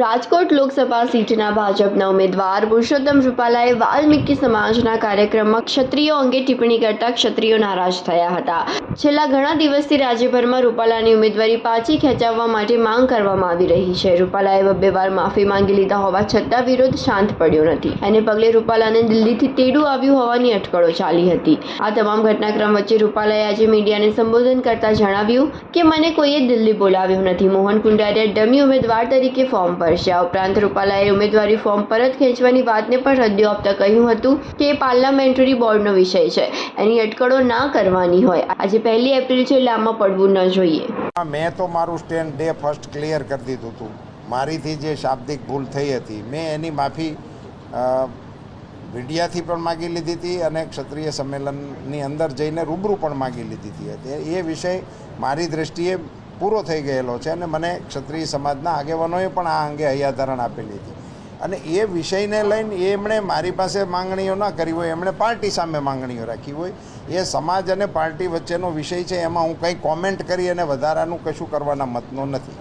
રાજકોટ લોકસભા સીટના ભાજપના ઉમેદવાર પુરુષોત્તમ રૂપાલાએ વાલ્મીકી સમાજના કાર્યક્રમમાં ક્ષત્રિયો અંગે ટિપ્પણી કરતા ક્ષત્રિયો નારાજ થયા હતા. છેલ્લા ઘણા દિવસથી રાજ્યભરમાં રૂપાલાની ઉમેદવારી પાછી ખેંચાવવા માટે માંગ કરવામાં આવી રહી છે. રૂપાલાએ બબ્બે વાર માફી માંગી લીધા હોવા છતાં વિરોધ શાંત પડ્યો નથી. એને પગલે રૂપાલાને દિલ્હીથી તેડું આવ્યું હોવાની અટકળો ચાલી હતી. આ તમામ ઘટનાક્રમ વચ્ચે રૂપાલાએ આજે મીડિયાને સંબોધન કરતા જણાવ્યું કે, મને કોઈએ દિલ્હી બોલાવ્યું નથી. મોહન કુંડારિયા ડમી ઉમેદવાર તરીકે ફોર્મ ભરશે આ ઉપરાંત રૂપાલાએ ઉમેદવારી ફોર્મ પરત ખેંચવાની વાતને પણ રદિયો આપતા કહ્યું હતું કે એ પાર્લામેન્ટરી બોર્ડનો વિષય છે. એની અટકળો ના કરવાની હોય. આજે પહેલી એપ્રિલ છે એટલે આમાં પડવું ન જોઈએ. મેં તો મારું સ્ટેન્ડ ડે ફર્સ્ટ ક્લિયર કરી દીધું હતું. મારીથી જે શાબ્દિક ભૂલ થઈ હતી, મેં એની માફી મીડિયાથી પણ માગી લીધી હતી અને ક્ષત્રિય સંમેલનની અંદર જઈને રૂબરૂ પણ માગી લીધી હતી. એ વિષય મારી દ્રષ્ટિએ પૂરો થઈ ગયેલો છે અને મને ક્ષત્રિય સમાજના આગેવાનોએ પણ આ અંગે હૈયાધારણ આપેલી હતી. અને એ વિષયને લઈને એમણે મારી પાસે માંગણીઓ ના કરી હોય, એમણે પાર્ટી સામે માંગણીઓ રાખી હોય. એ સમાજ અને પાર્ટી વચ્ચેનો વિષય છે, એમાં હું કંઈ કોમેન્ટ કરી અને વધારાનું કશું કરવાના મતનો નથી.